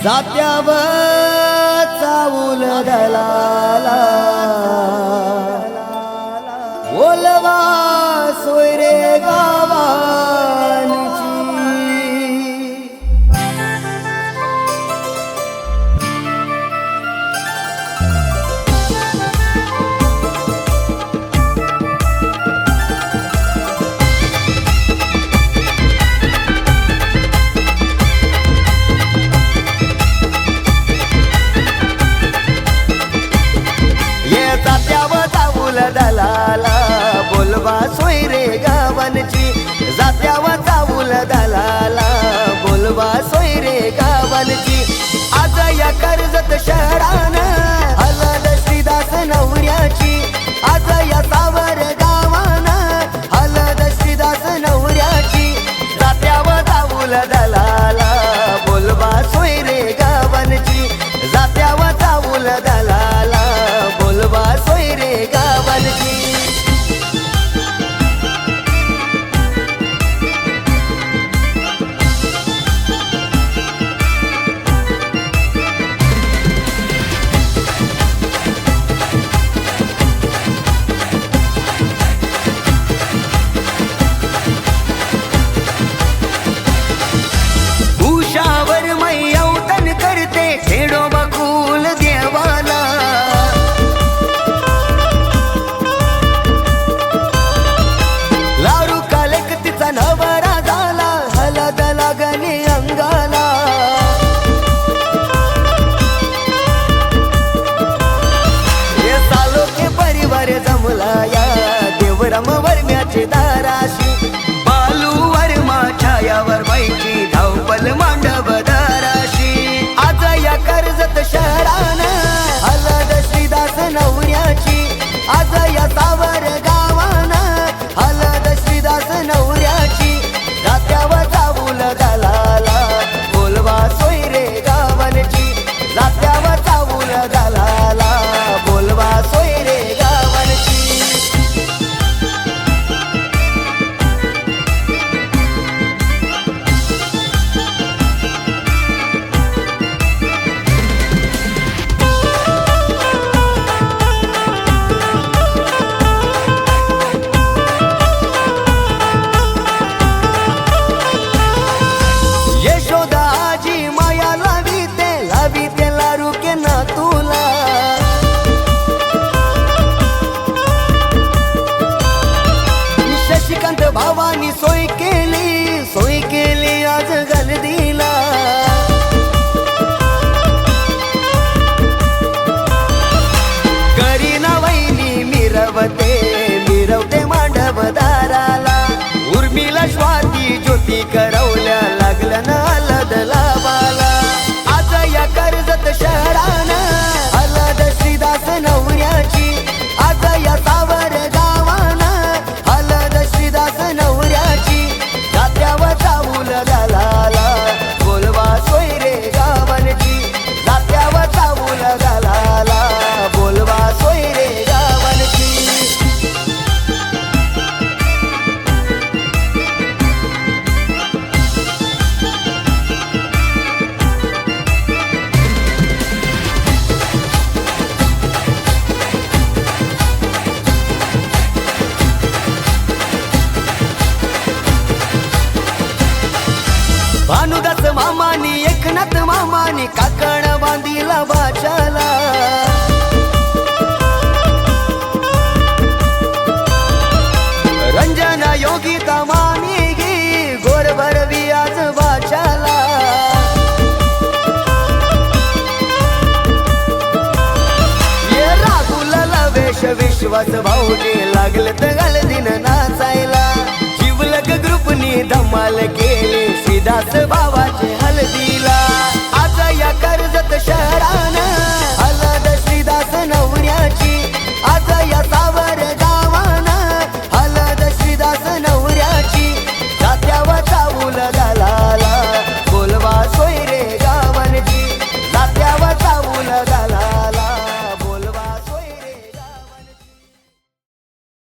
जात्याव चाऊल दलाला. ओलवा सोयरे गावा फुल दलाला बोलवा सोयरे गावांची. जात्यावा चावूल दलाला बोलवा सोयरे गावांची. आज या कर्जत शहरान हलद श्रीदास नवऱ्याची. आज या सावर गावान हलद श्रीदास नवऱ्याची. जात्यावर चाऊल दलाला बोलवा सोयरे गावांची. जात्यावर चाऊल भावानी सोय केली सोय भानुदास मामानी एकनाथ मामानी काकण बांधिला बाचाला. रंजना योगी मामी गी गोर भरवी आज बाचाला. ये राहुल वेश विश्वास भाऊजी लागले तर दिन नाचायला. जीवलग ग्रुपनी धमाल